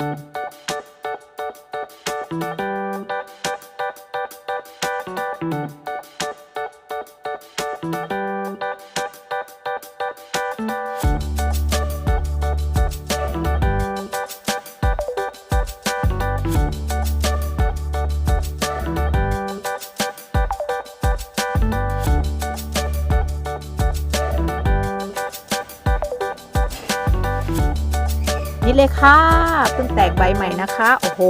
นี่ เลยค่ะเพิ่งแตกใบใหม่นะคะ โอ้โห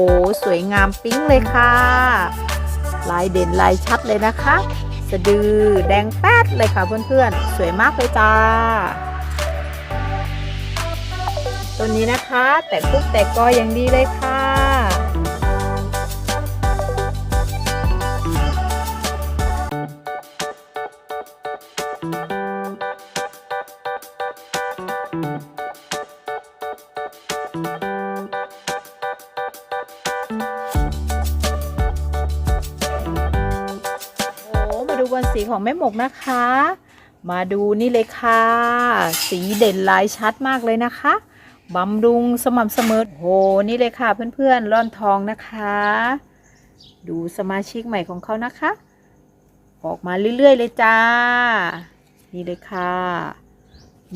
สวยงามปิ๊งเลยค่ะ ลายเด่นลายชัดเลยนะคะ สะดือแดงแป๊ดเลยค่ะเพื่อนๆ สวยมากเลยจ้าตัวนี้นะคะ แตกปุ๊บแตกกออย่างดีเลยค่ะ อ้มาดูบอลสีของแม่หมกนะคะ มาดูนี่เลยค่ะ สีเด่นลายชัดมากเลยนะคะบำรุงสม่ำเสมอโหนี่เลยค่ะเพื่อนๆร่อนทองนะคะ ดูสมาชิกใหม่ของเขานะคะ ออกมาเรื่อยๆเลยจ้า นี่เลยค่ะ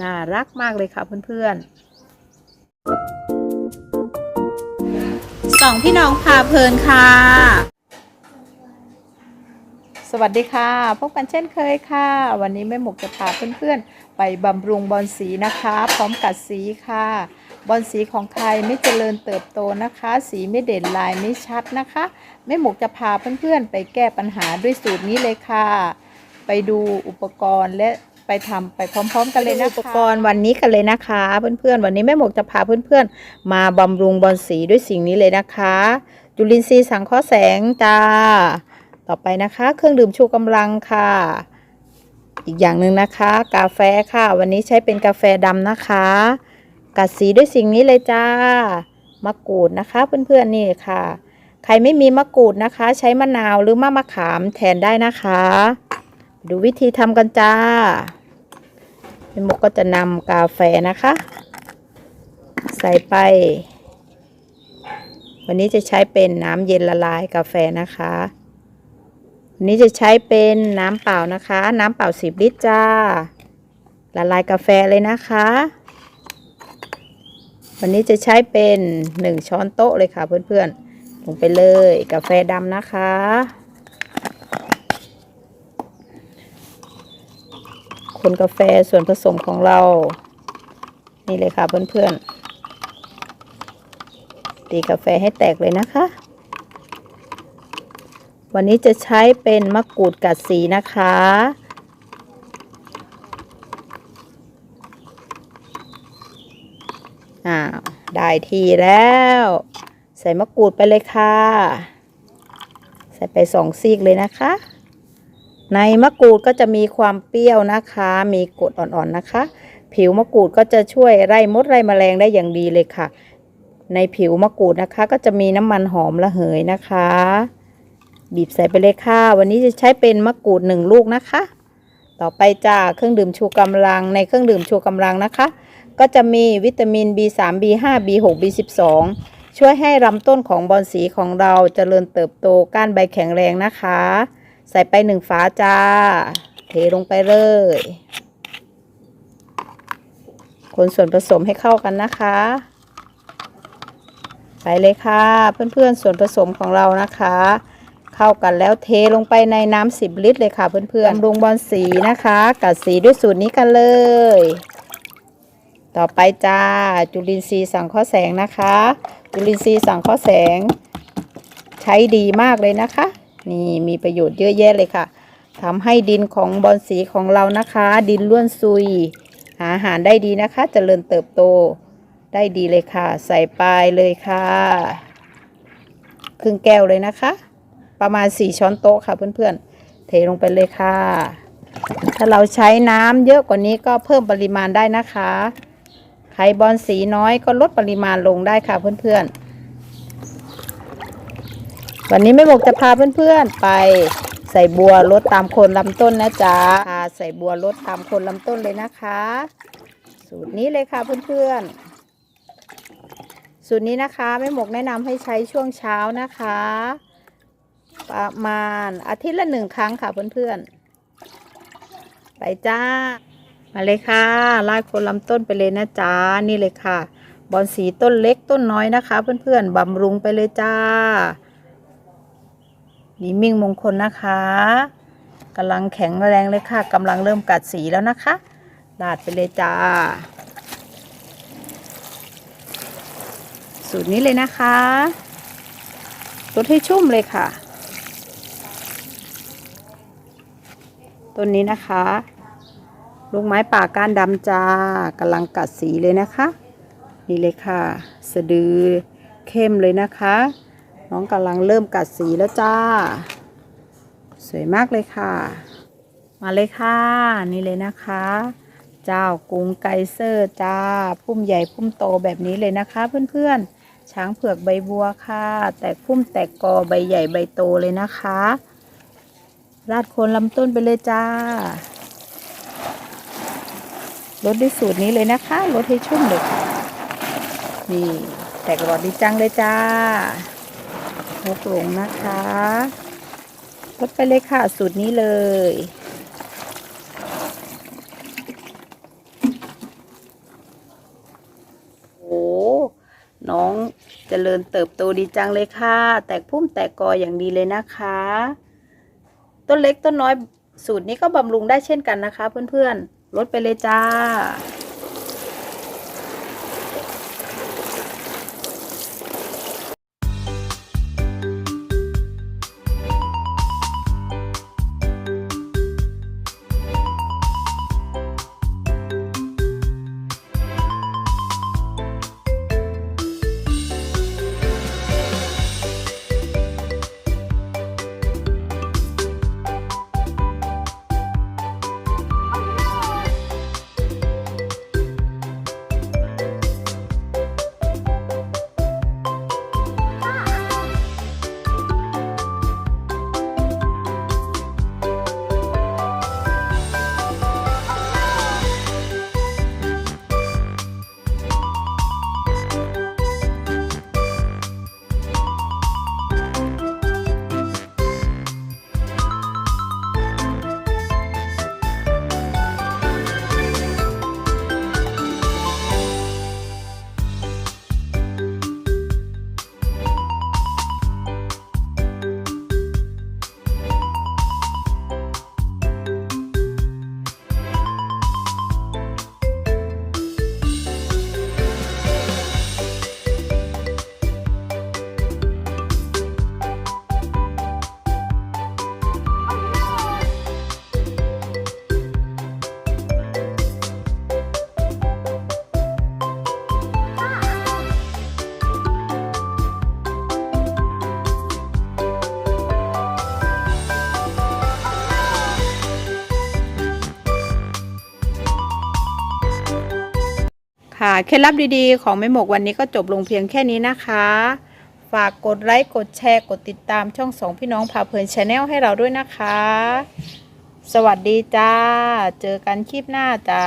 น่ารักมากเลยค่ะเพื่อนๆสองพี่น้องพาเพลินค่ะ สวัสดีค่ะ พบกันเช่นเคยค่ะ วันนี้แม่หมกจะพาเพื่อนๆ ไปบำรุงบอลสีนะคะ พร้อมกัดสีค่ะ บอลสีของไทยไม่เจริญเติบโตนะคะ สีไม่เด่นลายไม่ชัดนะคะแม่หมกจะพาเพื่อนๆ ไปแก้ปัญหาด้วยสูตรนี้เลยค่ะ ไปดูอุปกรณ์และไปทำไปพร้อม ๆ กันเลยนะคะอุปกรณ์วันนี้กันเลยนะคะ เพื่อนๆ วันนี้แม่หมกจะพาเพื่อนๆ มาบำรุงบอลสีด้วยสิ่งนี้เลยนะคะ จุลินทรีย์สังเคราะห์แสงจ้า ต่อไปนะคะ เครื่องดื่มชูกำลังค่ะ อีกอย่างหนึ่งนะคะ กาแฟค่ะ วันนี้ใช้เป็นกาแฟดำนะคะ กัดสีด้วยสิ่งนี้เลยจ้ามะกรูดนะคะเพื่อนๆนี่ค่ะ ใครไม่มีมะกรูดนะคะ ใช้มะนาวหรือมะมะขามแทนได้นะคะ ดูวิธีทำกันจ้าเป็นมกก็จะนำกาแฟนะคะ ใส่ไป วันนี้จะใช้เป็นน้ำเย็นละลายกาแฟนะคะ นี้จะใช้เป็นน้ำเปล่านะคะ น้ำเปล่าสิบลิตรจ้า ละลายกาแฟเลยนะคะ วันนี้จะใช้เป็นหนึ่งช้อนโต๊ะเลยค่ะเพื่อนๆ ลงไปเลยกาแฟดำนะคะ คนกาแฟส่วนผสมของเรา นี่เลยค่ะเพื่อนๆ ตีกาแฟให้แตกเลยนะคะ วันนี้จะใช้เป็นมะกรูดกัดสีนะคะ อ้าว ได้ทีแล้ว ใส่มะกรูดไปเลยค่ะ ใส่ไปสองซีกเลยนะคะ ในมะกรูดก็จะมีความเปรี้ยวนะคะ มีกรดอ่อนๆนะคะ ผิวมะกรูดก็จะช่วยไล่มดไล่แมลงได้อย่างดีเลยค่ะ ในผิวมะกรูดนะคะ ก็จะมีน้ำมันหอมระเหยนะคะ บีบใส่ไปเลยค่ะ วันนี้จะใช้เป็นมะกรูดหนึ่งลูกนะคะ ต่อไปจ้าเครื่องดื่มชูกำลังในเครื่องดื่มชูกำลังนะคะ ก็จะมีวิตามิน B3 B5 B6 B12 ช่วยให้ลำต้นของบอนสีของเราเจริญเติบโตก้านใบแข็งแรงนะคะ ใส่ไปหนึ่งฝาจ้า เทลงไปเลย คนส่วนผสมให้เข้ากันนะคะไปเลยค่ะ เพื่อนๆส่วนผสมของเรานะคะ เข้ากันแล้วเทลงไปในน้ำสิบลิตรเลยค่ะเพื่อนๆบำรุงบอลสีนะคะกัดสีด้วยสูตรนี้กันเลย ต่อไปจ้าจุลินทรีย์สังเคราะห์แสงนะคะ จุลินทรีย์สังเคราะห์แสง ใช้ดีมากเลยนะคะ นี่มีประโยชน์เยอะแยะเลยค่ะทำให้ดินของบอลสีของเรานะคะ ดินล้วนซุย หาอาหารได้ดีนะคะจเจริญเติบโตได้ดีเลยค่ะ ใส่ไปเลยค่ะ ครึ่งแก้วเลยนะคะ ประมาณสี่ช้อนโต๊ะค่ะเพื่อนๆ เทลงไปเลยค่ะ ถ้าเราใช้น้ำเยอะกว่านี้ก็เพิ่มปริมาณได้นะคะใครบอลสีน้อยก็ลดปริมาณลงได้ค่ะเพื่อนๆ วันนี้ไม่บอกจะพาเพื่อนๆไปใส่บัวลดตามคนลำต้นนะจ๊ะใส่บัวลดตามคนลำต้นเลยนะคะ สูตรนี้เลยค่ะเพื่อนๆ สูตรนี้นะคะแม่หมกแนะนำให้ใช้ช่วงเช้านะคะ ประมาณอาทิตย์ละหนึ่งครั้งค่ะเพื่อนๆ ไปจ้า มาเลยค่ะลากคนลำต้นไปเลยนะจ๊ะนี่เลยค่ะ บอนสีต้นเล็กต้นน้อยนะคะ เพื่อนๆบำรุงไปเลยจ้า นี่มิ่งมงคลนะคะกำลังแข็งแรงเลยค่ะกำลังเริ่มกัดสีแล้วนะคะลาดไปเลยจ้า สูตรนี้เลยนะคะลดให้ชุ่มเลยค่ะ ต้นนี้นะคะลูกไม้ป่าก้านดำจ้ากำลังกัดสีเลยนะคะ นี่เลยค่ะ สะดือเข้มเลยนะคะ น้องกำลังเริ่มกัดสีแล้วจ้า สวยมากเลยค่ะ มาเลยค่ะ นี่เลยนะคะ เจ้ากรุงไกเซอร์จ้า พุ่มใหญ่พุ่มโตแบบนี้เลยนะคะ เพื่อนๆ ช้างเผือกใบบัวค่ะ แตกพุ่มแตกกอใบใหญ่ใบโตเลยนะคะ ราดโคนลำต้นไปเลยจ้าลดด้วยสูตรนี้เลยนะคะลดให้ชุ่มเลยนี่แตกหลอดดีจังเลยจ้าลดลงนะคะลดไปเลยค่ะ สูตรนี้เลยโอ้น้องเจริญเติบโตดีจังเลยค่ะ แตกพุ่มแตกกออย่างดีเลยนะคะ ต้นเล็กต้นน้อยสูตรนี้ก็บำรุงได้เช่นกันนะคะ เพื่อนๆลดไปเลยจ้า ค่ะเคล็ดลับดีๆ ของแม่หมกวันนี้ก็จบลงเพียงแค่นี้นะคะ ฝากกดไลค์กดแชร์กดติดตามช่องสองพี่น้องพาเพลินชาแนลให้เราด้วยนะคะ สวัสดีจ้า เจอกันคลิปหน้าจ้า